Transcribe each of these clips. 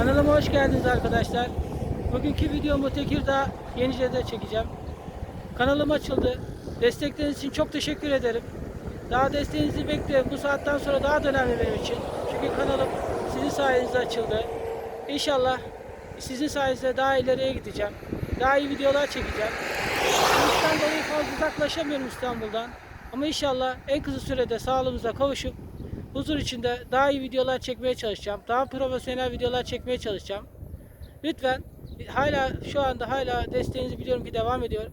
Kanalıma hoş geldiniz arkadaşlar. Bugünkü videomu Tekirdağ Yenice'de çekeceğim. Kanalım açıldı. Destekleriniz için çok teşekkür ederim. Daha desteğinizi bekliyorum. Bu saatten sonra daha da önemli benim için. Çünkü kanalım sizin sayenizde açıldı. İnşallah sizin sayenizde daha ileriye gideceğim. Daha iyi videolar çekeceğim. Dolayı fazla uzaklaşamıyorum İstanbul'dan. Ama inşallah en kısa sürede sağlığımıza kavuşup huzur içinde daha iyi videolar çekmeye çalışacağım. Daha profesyonel videolar çekmeye çalışacağım. Lütfen hala şu anda hala desteğinizi biliyorum ki devam ediyor.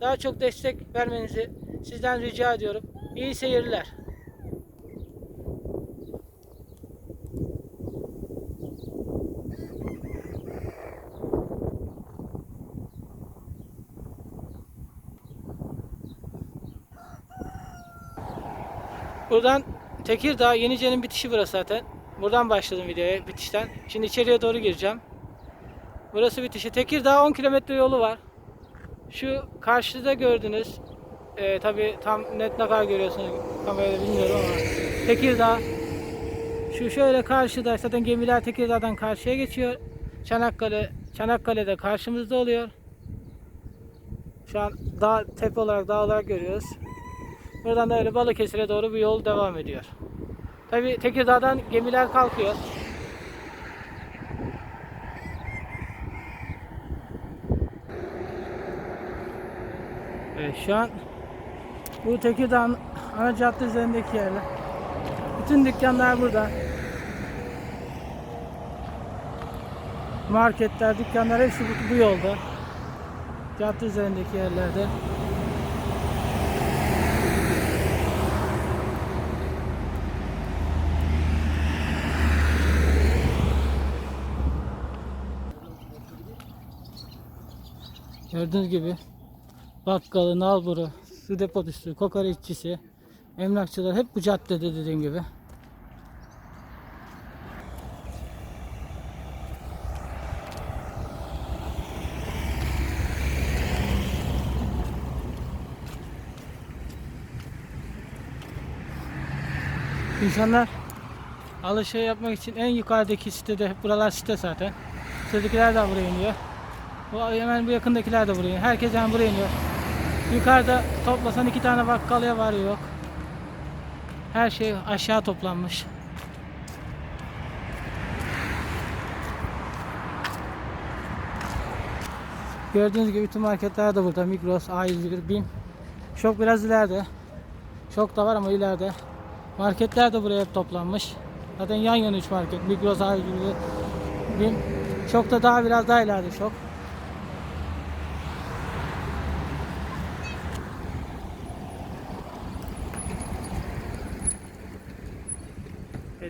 Daha çok destek vermenizi sizden rica ediyorum. İyi seyirler. Buradan Tekirdağ Yenice'nin bitişi burası zaten. Buradan başladım videoya bitişten. Şimdi içeriye doğru gireceğim. Burası bitişi. Tekirdağ 10 kilometre yolu var. Şu karşıda gördünüz. E, tabi tam net ne kadar görüyorsunuz kamerada bilmiyorum ama. Tekirdağ. Şu şöyle karşıda zaten gemiler Tekirdağ'dan karşıya geçiyor. Çanakkale Çanakkale'de karşımızda oluyor. Şu an dağ tepe olarak dağ olarak görüyoruz. Buradan da öyle Balıkesir'e doğru bir yol devam ediyor. Tabi Tekirdağ'dan gemiler kalkıyor. Evet şu an bu Tekirdağ'ın ana cadde üzerindeki yerler. Bütün dükkanlar burada. Marketler, dükkanlar hepsi bu, bu yolda. Cadde üzerindeki yerlerde. Gördüğünüz gibi bakkalı, nalburu, su depocusu, kokoreççisi, emlakçılar hep bu caddede dediğim gibi. İnsanlar alışveriş yapmak için en yukarıdaki sitede, buralar site zaten. Sitedekiler de buraya iniyor. Bu hemen bu yakındakiler de buraya. Herkes hemen buraya iniyor. Yukarıda toplasan iki tane bakkalıya var yok. Her şey aşağı toplanmış. Gördüğünüz gibi bütün marketler de burada. Migros, A101, BİM. Şok biraz ileride. Şok da var ama ileride. Marketler de buraya hep toplanmış. Zaten yan yana 3 market. Migros, A101, BİM. Şok da daha biraz daha ileride şok.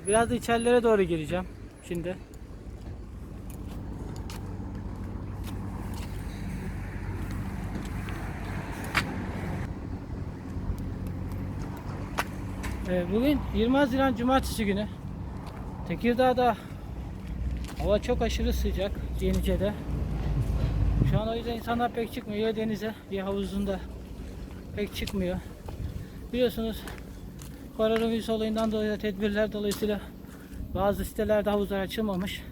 Biraz da içerilere doğru gireceğim şimdi. Evet, bugün 20 Haziran Cumartesi günü. Tekirdağ'da hava çok aşırı sıcak Yenice'de. Şu an o yüzden insanlar pek çıkmıyor ya denize ya havuzunda pek çıkmıyor. Biliyorsunuz koronavirüs olayından dolayı tedbirler dolayısıyla bazı sitelerde havuzlar açılmamış.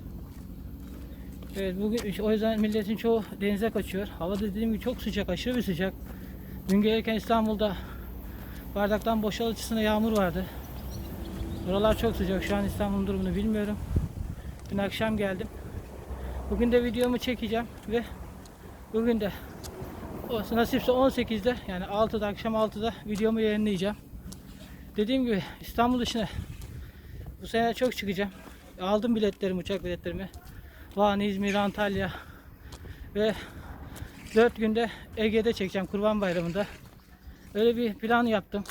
Evet bugün o yüzden milletin çoğu denize kaçıyor. Hava dediğim gibi çok sıcak, aşırı bir sıcak. Dün gelirken İstanbul'da bardaktan boşalıcısına yağmur vardı. Buralar çok sıcak. Şu an İstanbul'un durumunu bilmiyorum. Dün akşam geldim. Bugün de videomu çekeceğim ve bugün de nasipse 18'de yani 6'da akşam 6'da videomu yayınlayacağım. Dediğim gibi İstanbul dışına bu sene çok çıkacağım. Aldım biletlerimi, uçak biletlerimi. Van, İzmir, Antalya ve 4 günde Ege'de çekeceğim Kurban Bayramı'nda. Öyle bir plan yaptım.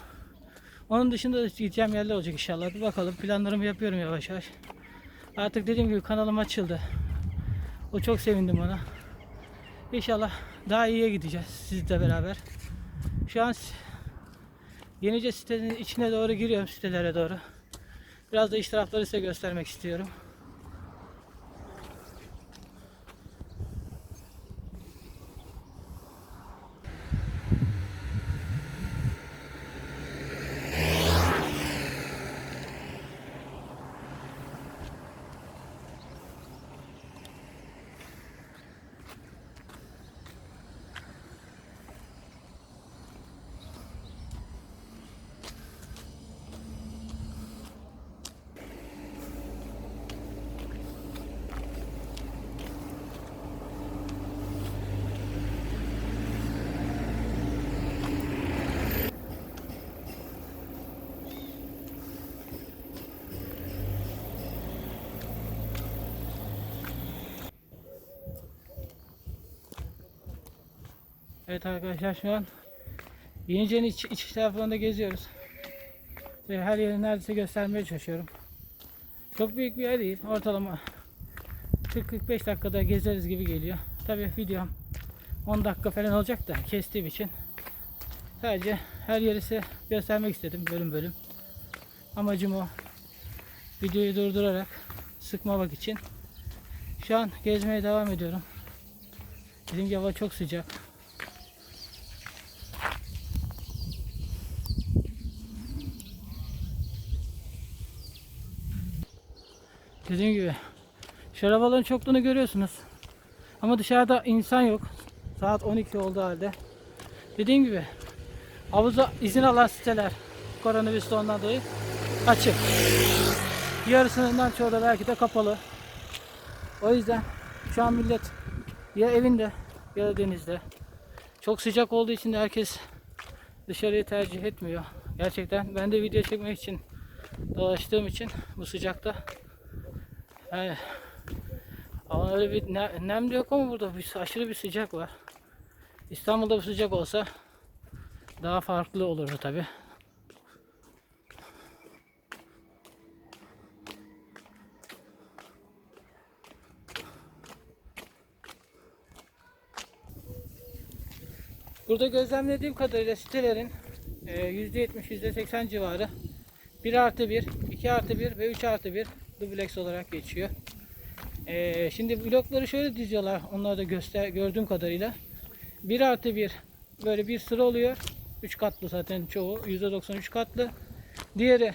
Onun dışında da gideceğim yerler olacak inşallah. Bir bakalım planlarımı yapıyorum yavaş yavaş. Artık dediğim gibi kanalım açıldı. O çok sevindim ona. İnşallah daha iyiye gideceğiz sizle beraber. Şu an Yenice sitenin içine doğru giriyorum sitelere doğru. Biraz da iç tarafları size göstermek istiyorum. Evet arkadaşlar şu an Yenice'nin iç, iç taraflarında geziyoruz. Ve her yeri neredeyse göstermeye çalışıyorum. Çok büyük bir yer değil. Ortalama 40-45 dakikada gezeriz gibi geliyor. Tabii videom 10 dakika falan olacak da kestiğim için. Sadece her yeri size göstermek istedim bölüm bölüm. Amacım o. Videoyu durdurarak sıkmamak için. Şu an gezmeye devam ediyorum. Gibi hava çok sıcak. Dediğim gibi şu arabaların çokluğunu görüyorsunuz. Ama dışarıda insan yok. Saat 12 oldu halde. Dediğim gibi havuza izin alan siteler koronavirüs ondan dolayı açık. Yarısından çoğu da belki de kapalı. O yüzden şu an millet ya evinde ya da denizde. Çok sıcak olduğu için de herkes dışarıyı tercih etmiyor. Gerçekten ben de video çekmek için dolaştığım için bu sıcakta yani, ama öyle bir ne- nem de yok ama burada bir, aşırı bir sıcak var. İstanbul'da bu sıcak olsa daha farklı olurdu tabi. Burada gözlemlediğim kadarıyla sitelerin e, %70, %80 civarı 1 artı 1, 2 artı 1 ve 3 artı 1 dubleks olarak geçiyor. E, şimdi blokları şöyle diziyorlar. Onları da göster gördüğüm kadarıyla. 1 artı 1 böyle bir sıra oluyor. 3 katlı zaten çoğu. %93 katlı. Diğeri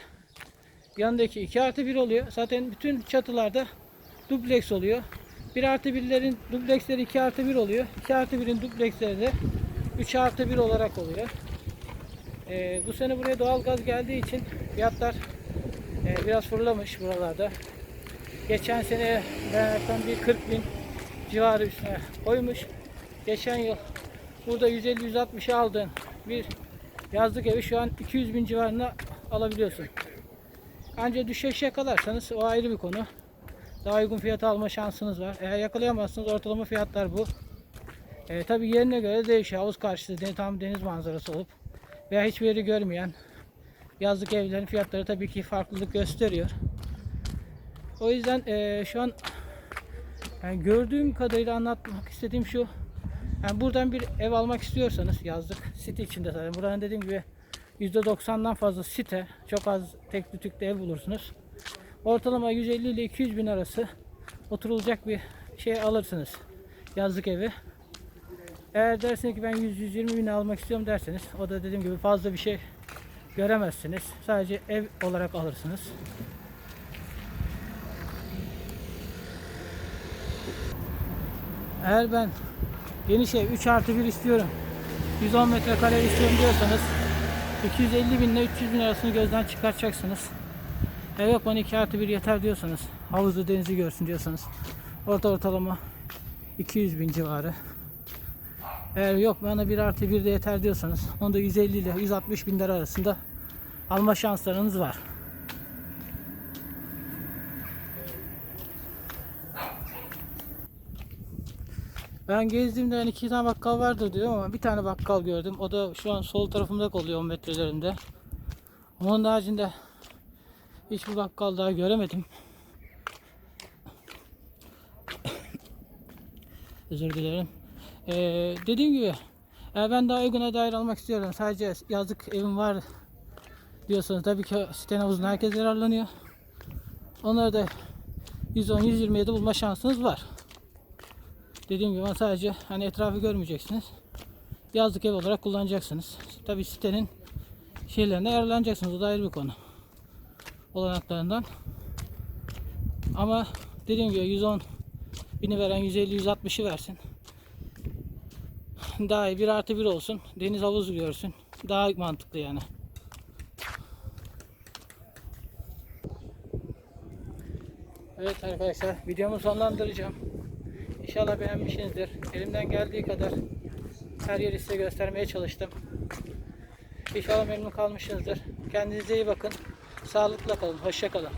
yanındaki 2 artı 1 oluyor. Zaten bütün çatılarda dubleks oluyor. 1 artı 1'lerin dubleksleri 2 artı 1 oluyor. 2 artı 1'in dubleksleri de 3 artı 1 olarak oluyor. Ee, bu sene buraya doğalgaz geldiği için fiyatlar e, biraz fırlamış buralarda. Geçen sene ben bir 40 bin civarı üstüne koymuş. Geçen yıl burada 150-160'a aldığın bir yazlık evi şu an 200 bin civarında alabiliyorsun. Ancak düşeş yakalarsanız o ayrı bir konu. Daha uygun fiyata alma şansınız var. Eğer yakalayamazsanız ortalama fiyatlar bu. E, tabii yerine göre değişiyor. Havuz karşısı tam deniz manzarası olup veya hiçbir yeri görmeyen yazlık evlerin fiyatları tabii ki farklılık gösteriyor. O yüzden e, şu an yani gördüğüm kadarıyla anlatmak istediğim şu. Yani buradan bir ev almak istiyorsanız yazlık site içinde zaten. Buranın dediğim gibi %90'dan fazla site. Çok az tek tükte ev bulursunuz. Ortalama 150 ile 200 bin arası oturulacak bir şey alırsınız. Yazlık evi. Eğer derseniz ki ben 100-120 bin almak istiyorum derseniz o da dediğim gibi fazla bir şey göremezsiniz. Sadece ev olarak alırsınız. Eğer ben geniş ev 3 artı 1 istiyorum 110 metrekare istiyorum diyorsanız 250 bin ile 300 bin arasını gözden çıkartacaksınız. Eğer yok bana 2 artı 1 yeter diyorsanız havuzu denizi görsün diyorsanız orta ortalama 200 bin civarı. Eğer yok bana 1 artı 1 de yeter diyorsanız onu da 150 ile 160 bin lira arasında alma şanslarınız var. Ben gezdiğimde hani iki tane bakkal vardır diyor ama bir tane bakkal gördüm. O da şu an sol tarafımda oluyor 10 metrelerinde. Onun haricinde hiçbir bakkal daha göremedim. Özür dilerim. Ee, dediğim gibi eğer ben daha uyguna dair almak istiyorum. Sadece yazlık evim var diyorsanız tabii ki sitenin havuzundan herkes yararlanıyor. Onları da 110-127 bulma şansınız var. Dediğim gibi sadece hani etrafı görmeyeceksiniz. Yazlık ev olarak kullanacaksınız. Tabii sitenin şeylerine yararlanacaksınız. O da ayrı bir konu. Olanaklarından. Ama dediğim gibi 110 bini veren 150-160'ı versin. Daha iyi. 1 artı 1 olsun. Deniz havuzu görsün. Daha mantıklı yani. Evet arkadaşlar videomu sonlandıracağım. İnşallah beğenmişsinizdir. Elimden geldiği kadar her yeri size göstermeye çalıştım. İnşallah memnun kalmışsınızdır. Kendinize iyi bakın. Sağlıkla kalın. Hoşça kalın.